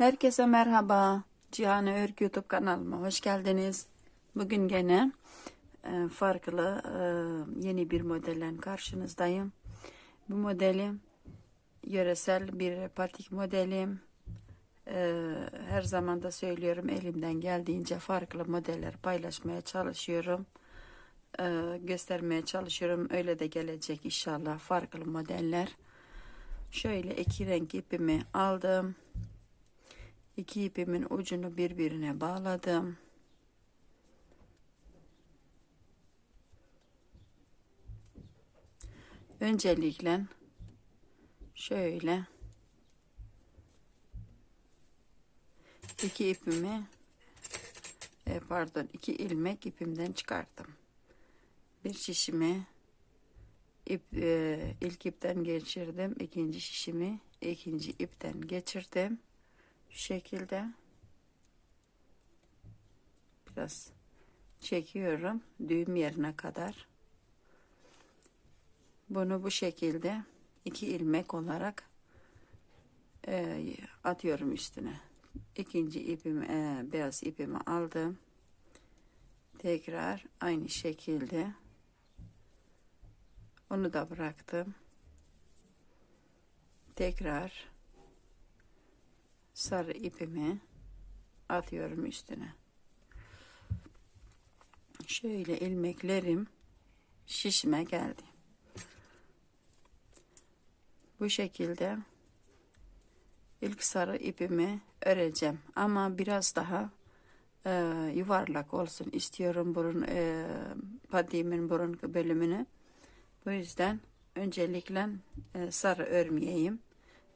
Herkese merhaba. Cihan Örgü YouTube kanalıma hoş geldiniz. Bugün gene e, farklı e, yeni bir modelle karşınızdayım. Bu modeli yöresel bir patik modelim. E, her zaman da söylüyorum elimden geldiğince farklı modeller paylaşmaya çalışıyorum. Göstermeye çalışıyorum. Öyle de gelecek inşallah farklı modeller. Şöyle iki renk ipimi aldım. İki ipimin ucunu birbirine bağladım. Öncelikle şöyle iki ipimi e, pardon iki ilmek ipimden çıkarttım. Bir şişimi ip e, ilk ipten geçirdim. ikinci şişimi ikinci ipten geçirdim şekilde biraz çekiyorum düğüm yerine kadar. Bunu bu şekilde iki ilmek olarak e, atıyorum üstüne. İkinci ipimi e, beyaz ipimi aldım. Tekrar aynı şekilde onu da bıraktım. Tekrar sarı ipimi atıyorum üstüne. Şöyle ilmeklerim şişime geldi. Bu şekilde ilk sarı ipimi öreceğim ama biraz daha e, yuvarlak olsun istiyorum burun e, patiğimin burun bölümünü. Bu yüzden öncelikle e, sarı örmeyeyim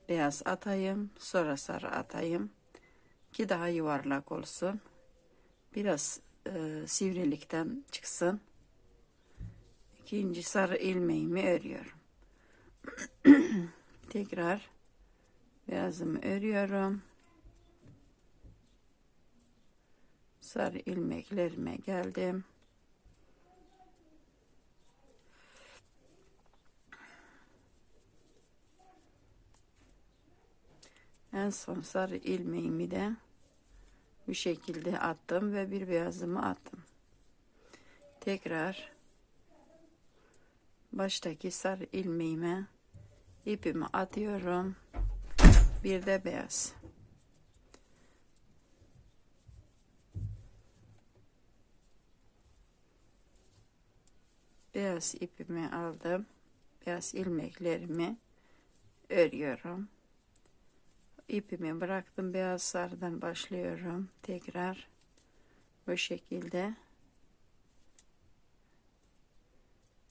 beyaz atayım sonra sarı atayım. Ki daha yuvarlak olsun. Biraz e, sivrilikten çıksın. İkinci sarı ilmeğimi örüyorum. Tekrar beyazımı örüyorum. Sarı ilmeklerime geldim En son sarı ilmeğimi de bu şekilde attım ve bir beyazımı attım. Tekrar baştaki sarı ilmeğime ipimi atıyorum. Bir de beyaz. Beyaz ipimi aldım. Beyaz ilmeklerimi örüyorum ipimi bıraktım. Beyaz sarıdan başlıyorum. Tekrar bu şekilde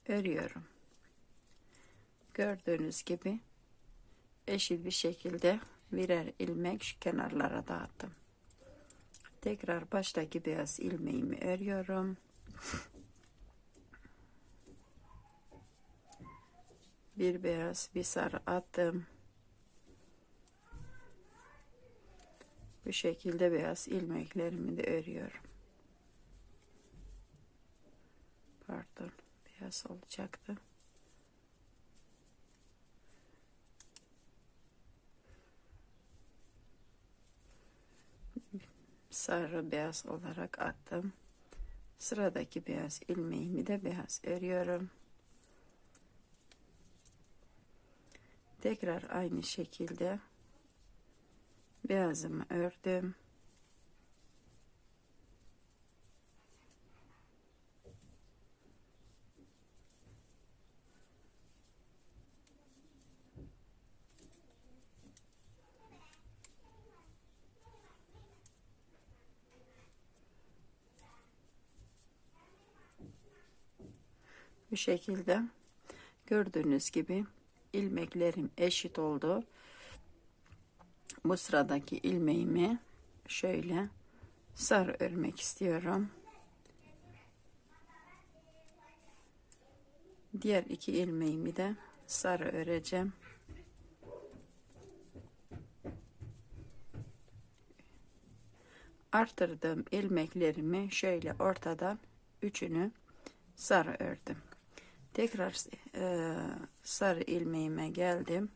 örüyorum. Gördüğünüz gibi eşit bir şekilde birer ilmek şu kenarlara dağıttım. Tekrar baştaki beyaz ilmeğimi örüyorum. Bir beyaz bir sarı attım Bu şekilde beyaz ilmeklerimi de örüyorum. Pardon, beyaz olacaktı. Sarı beyaz olarak attım. Sıradaki beyaz ilmeğimi de beyaz örüyorum. Tekrar aynı şekilde beyazımı ördüm. Bu şekilde gördüğünüz gibi ilmeklerim eşit oldu bu sıradaki ilmeğimi şöyle sarı örmek istiyorum. Diğer iki ilmeğimi de sarı öreceğim. Artırdığım ilmeklerimi şöyle ortadan üçünü sarı ördüm. Tekrar e, sarı ilmeğime geldim.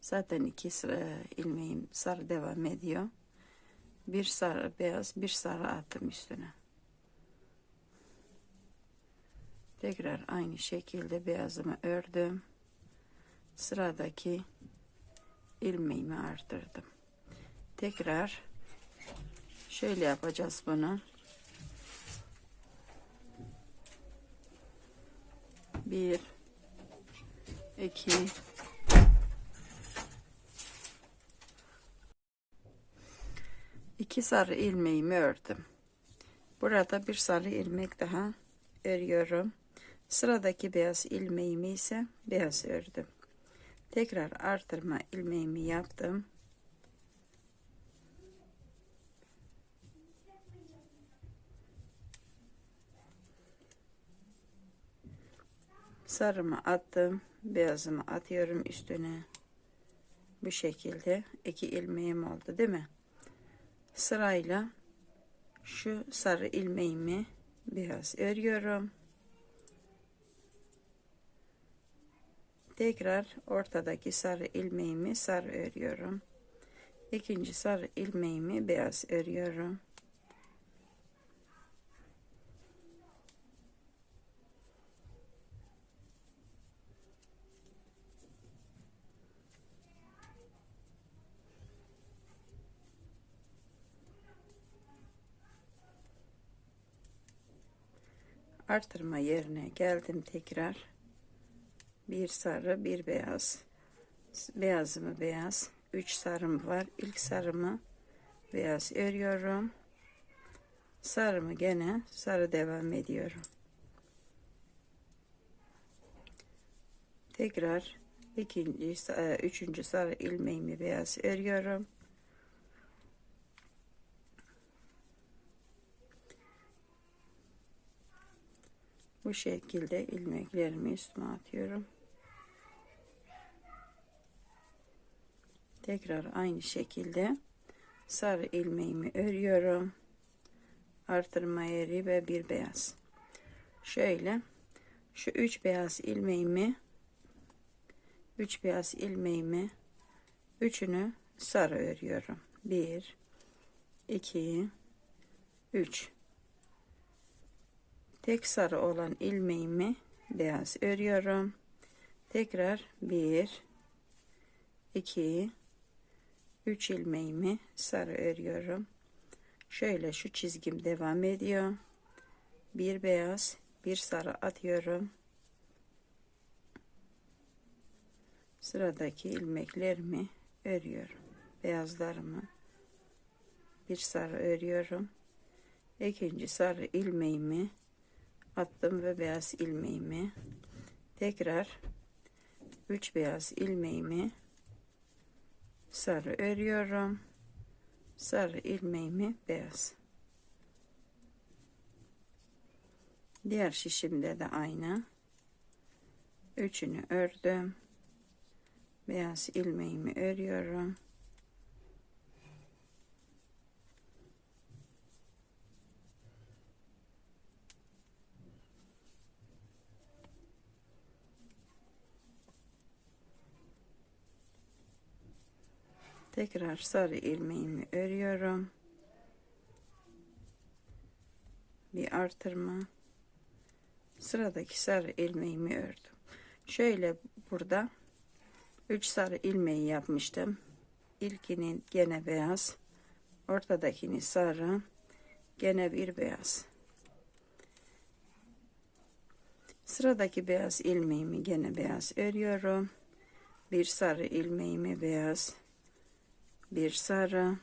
Zaten iki sıra ilmeğim sarı devam ediyor. bir sarı beyaz bir sarı attım üstüne. Tekrar aynı şekilde beyazımı ördüm. Sıradaki ilmeğimi arttırdım. Tekrar şöyle yapacağız bunu. Bir, iki, iki sarı ilmeğimi ördüm. Burada bir sarı ilmek daha örüyorum. Sıradaki beyaz ilmeğimi ise beyaz ördüm. Tekrar artırma ilmeğimi yaptım. Sarımı attım. Beyazımı atıyorum üstüne. Bu şekilde iki ilmeğim oldu değil mi? Sırayla şu sarı ilmeğimi beyaz örüyorum. Tekrar ortadaki sarı ilmeğimi sarı örüyorum. İkinci sarı ilmeğimi beyaz örüyorum. Artırma yerine geldim tekrar. Bir sarı bir beyaz. Beyazımı beyaz? Üç sarım var? İlk sarımı beyaz örüyorum. Sarımı gene? Sarı devam ediyorum. Tekrar ikinci e, üçüncü sarı ilmeğimi beyaz örüyorum bu şekilde ilmeklerimi üstüme atıyorum. Tekrar aynı şekilde sarı ilmeğimi örüyorum. Artırma yeri ve bir beyaz. Şöyle şu üç beyaz ilmeğimi üç beyaz ilmeğimi üçünü sarı örüyorum. Bir iki üç tek sarı olan ilmeğimi beyaz örüyorum tekrar bir iki 3 ilmeğimi sarı örüyorum. Şöyle şu çizgim devam ediyor. Bir beyaz, bir sarı atıyorum. Sıradaki ilmeklerimi örüyorum. Beyazlarımı bir sarı örüyorum. İkinci sarı ilmeğimi attım ve beyaz ilmeğimi tekrar 3 beyaz ilmeğimi sarı örüyorum. Sarı ilmeğimi beyaz. Diğer şişimde de aynı. Üçünü ördüm. Beyaz ilmeğimi örüyorum. Tekrar sarı ilmeğimi örüyorum. Bir artırma. Sıradaki sarı ilmeğimi ördüm. Şöyle burada 3 sarı ilmeği yapmıştım. İlkinin gene beyaz ortadakini sarı gene bir beyaz. Sıradaki beyaz ilmeğimi gene beyaz örüyorum. Bir sarı ilmeğimi beyaz bir sarı.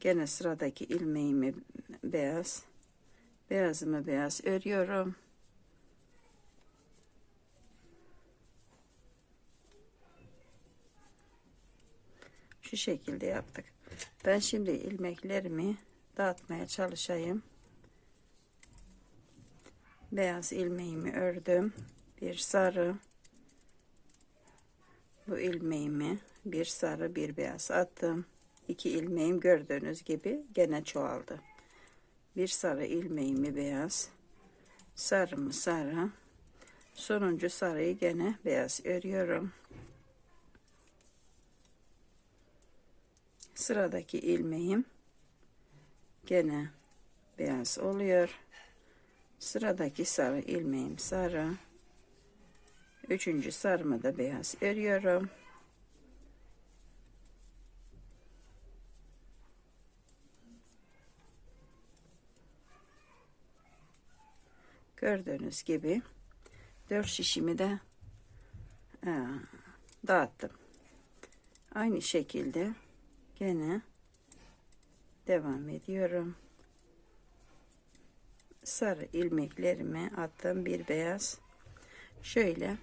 Gene sıradaki ilmeğimi beyaz. Beyazımı beyaz örüyorum. Şu şekilde yaptık. Ben şimdi ilmeklerimi dağıtmaya çalışayım. Beyaz ilmeğimi ördüm. Bir sarı bu ilmeğimi bir sarı bir beyaz attım. İki ilmeğim gördüğünüz gibi gene çoğaldı. Bir sarı ilmeğimi beyaz. Sarımı sarı. Sonuncu sarıyı gene beyaz örüyorum. Sıradaki ilmeğim gene beyaz oluyor. Sıradaki sarı ilmeğim sarı. Üçüncü sarımı da beyaz örüyorum. Gördüğünüz gibi dört şişimi de e, dağıttım. Aynı şekilde gene devam ediyorum. Sarı ilmeklerimi attım bir beyaz. Şöyle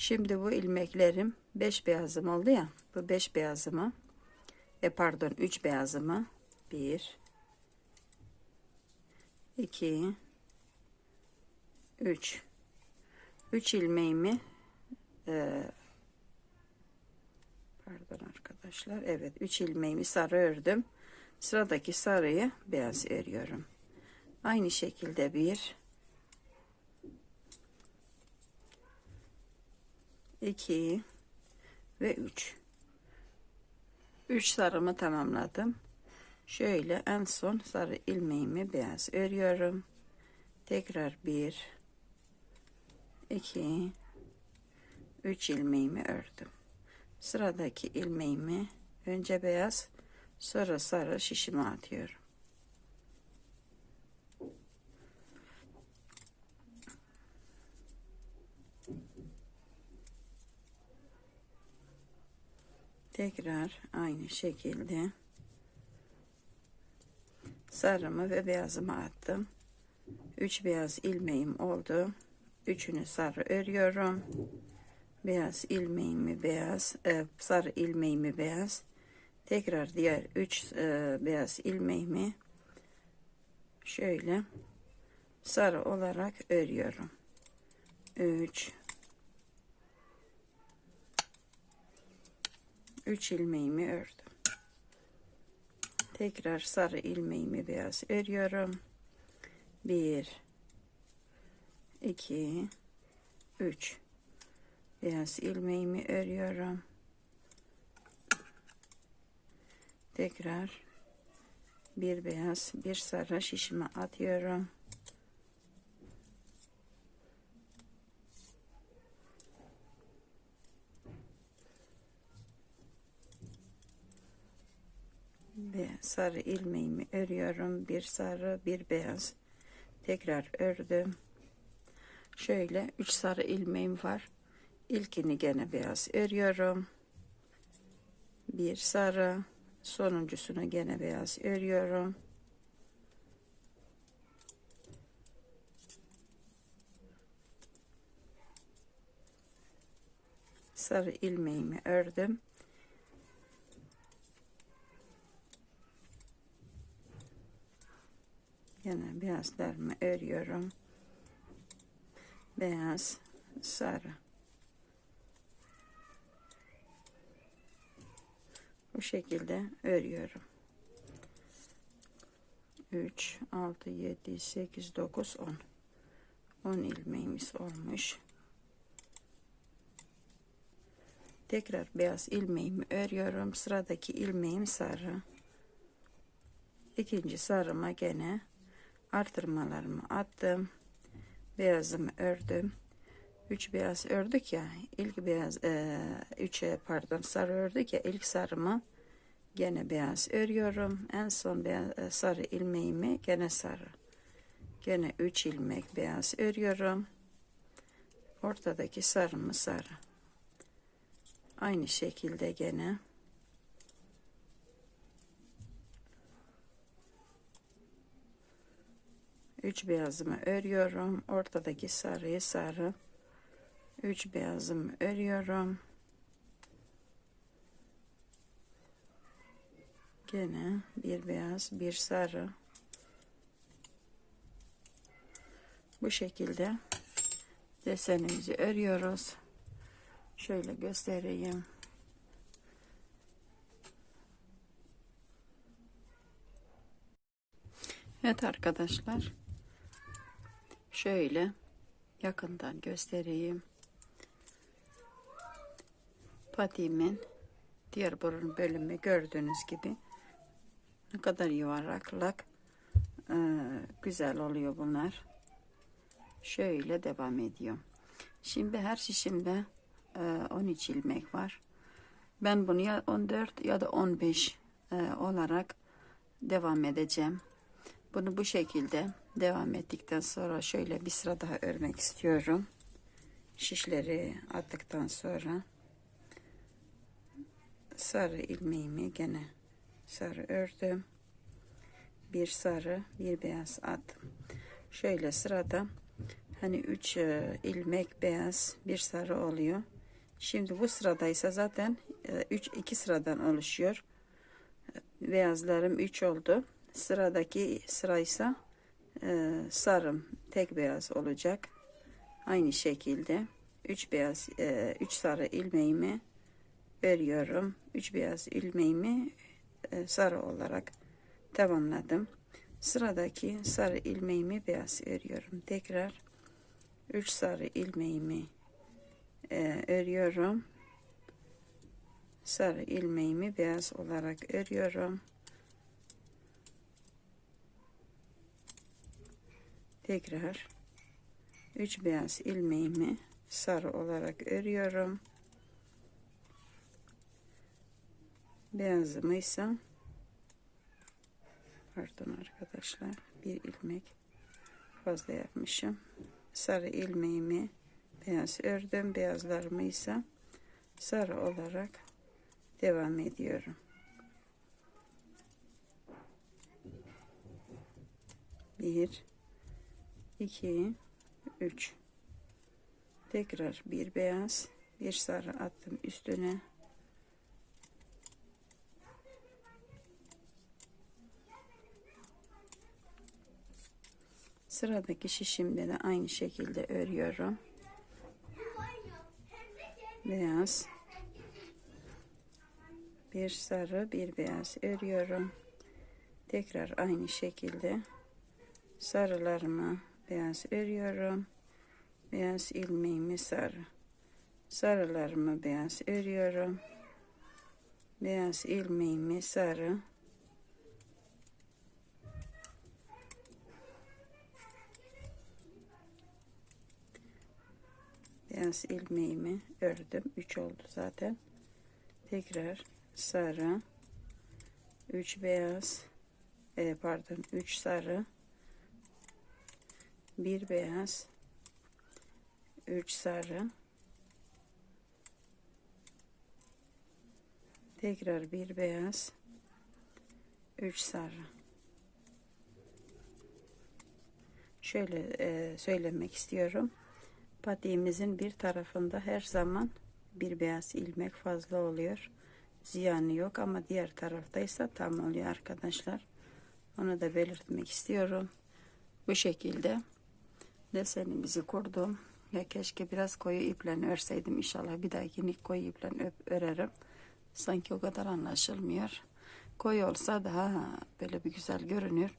şimdi bu ilmeklerim 5 beyazım oldu ya. Bu 5 beyazımı e pardon 3 beyazımı 1 2 3 3 ilmeğimi e, pardon arkadaşlar evet 3 ilmeğimi sarı ördüm. Sıradaki sarıyı beyaz örüyorum aynı şekilde bir 2 ve 3 3 sarımı tamamladım şöyle en son sarı ilmeğimi beyaz örüyorum tekrar bir 2 3 ilmeğimi ördüm. Sıradaki ilmeğimi önce beyaz sonra sarı şişime atıyorum. Tekrar aynı şekilde sarımı ve beyazımı attım. 3 beyaz ilmeğim oldu. Üçünü sarı örüyorum. Beyaz ilmeğimi beyaz e, sarı ilmeğimi beyaz. Tekrar diğer üç e, beyaz ilmeğimi şöyle sarı olarak örüyorum. 3 3 ilmeğimi ördüm. Tekrar sarı ilmeğimi beyaz örüyorum. 1 2 3 beyaz ilmeğimi örüyorum. Tekrar bir beyaz bir sarı şişime atıyorum ve sarı ilmeğimi örüyorum. Bir sarı bir beyaz. Tekrar ördüm. Şöyle 3 sarı ilmeğim var. İlkini gene beyaz örüyorum. Bir sarı sonuncusunu gene beyaz örüyorum. Sarı ilmeğimi ördüm yine beyazlarımı örüyorum beyaz, sarı. Bu şekilde örüyorum. 3, 6, 7, 8, 9, 10. 10 ilmeğimiz olmuş. Tekrar beyaz ilmeğimi örüyorum. Sıradaki ilmeğim sarı. İkinci sarıma gene artırmalarımı attım beyazımı ördüm. 3 beyaz ördük ya ilk beyaz e, 3'e pardon sarı ördük ya ilk sarımı gene beyaz örüyorum. En son beyaz, e, sarı ilmeğimi gene sarı. Gene 3 ilmek beyaz örüyorum. Ortadaki sarımı sarı. Aynı şekilde gene 3 beyazımı örüyorum. Ortadaki sarıyı sarı. 3 beyazımı örüyorum. Gene bir beyaz, bir sarı. Bu şekilde desenimizi örüyoruz. Şöyle göstereyim. Evet arkadaşlar şöyle yakından göstereyim. Patiğimin diğer burun bölümü gördüğünüz gibi Ne kadar yuvarlaklak e, güzel oluyor bunlar. Şöyle devam ediyor. Şimdi her şişimde e, 13 ilmek var. Ben bunu ya 14 ya da 15 e, olarak devam edeceğim. Bunu bu şekilde devam ettikten sonra şöyle bir sıra daha örmek istiyorum. Şişleri attıktan sonra sarı ilmeğimi gene sarı ördüm. Bir sarı, bir beyaz attım. Şöyle sırada hani 3 ilmek beyaz, bir sarı oluyor. Şimdi bu sıradaysa zaten 3 2 sıradan oluşuyor. Beyazlarım 3 oldu. Sıradaki sıraysa e, sarım tek beyaz olacak. Aynı şekilde 3 beyaz 3 sarı ilmeğimi örüyorum. 3 beyaz ilmeğimi e, sarı olarak tamamladım. Sıradaki sarı ilmeğimi beyaz örüyorum. Tekrar 3 sarı ilmeğimi e, örüyorum. Sarı ilmeğimi beyaz olarak örüyorum. Tekrar 3 beyaz ilmeğimi sarı olarak örüyorum. Beyazımı ise pardon arkadaşlar bir ilmek fazla yapmışım. Sarı ilmeğimi beyaz ördüm. Beyazlarımı ise sarı olarak devam ediyorum. Bir, iki, üç. Tekrar bir beyaz, bir sarı attım üstüne. Sıradaki şişimde de aynı şekilde örüyorum. Beyaz. Bir sarı, bir beyaz örüyorum. Tekrar aynı şekilde sarılarımı beyaz örüyorum. Beyaz ilmeğimi sarı. Sarılarımı beyaz örüyorum. Beyaz ilmeğimi sarı. beyaz ilmeğimi ördüm. 3 oldu zaten. Tekrar sarı 3 beyaz e, pardon 3 sarı 1 beyaz 3 sarı tekrar bir beyaz 3 sarı şöyle e, söylemek istiyorum patiğimizin bir tarafında her zaman bir beyaz ilmek fazla oluyor. Ziyanı yok ama diğer taraftaysa tam oluyor arkadaşlar. Onu da belirtmek istiyorum. Bu şekilde desenimizi kurdum. Ya keşke biraz koyu iple örseydim inşallah bir dahakini koyu iple örerim. Sanki o kadar anlaşılmıyor. Koyu olsa daha böyle bir güzel görünür.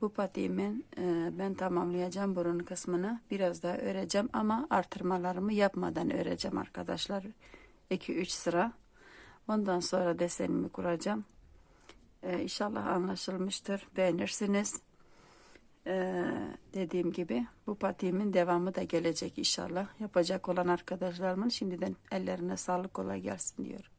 Bu patiğimin e, ben tamamlayacağım burun kısmını. Biraz daha öreceğim ama artırmalarımı yapmadan öreceğim arkadaşlar. 2-3 sıra. Ondan sonra desenimi kuracağım. E, inşallah anlaşılmıştır. Beğenirsiniz. E, dediğim gibi bu patiğimin devamı da gelecek inşallah. Yapacak olan arkadaşlarımın şimdiden ellerine sağlık kolay gelsin diyorum.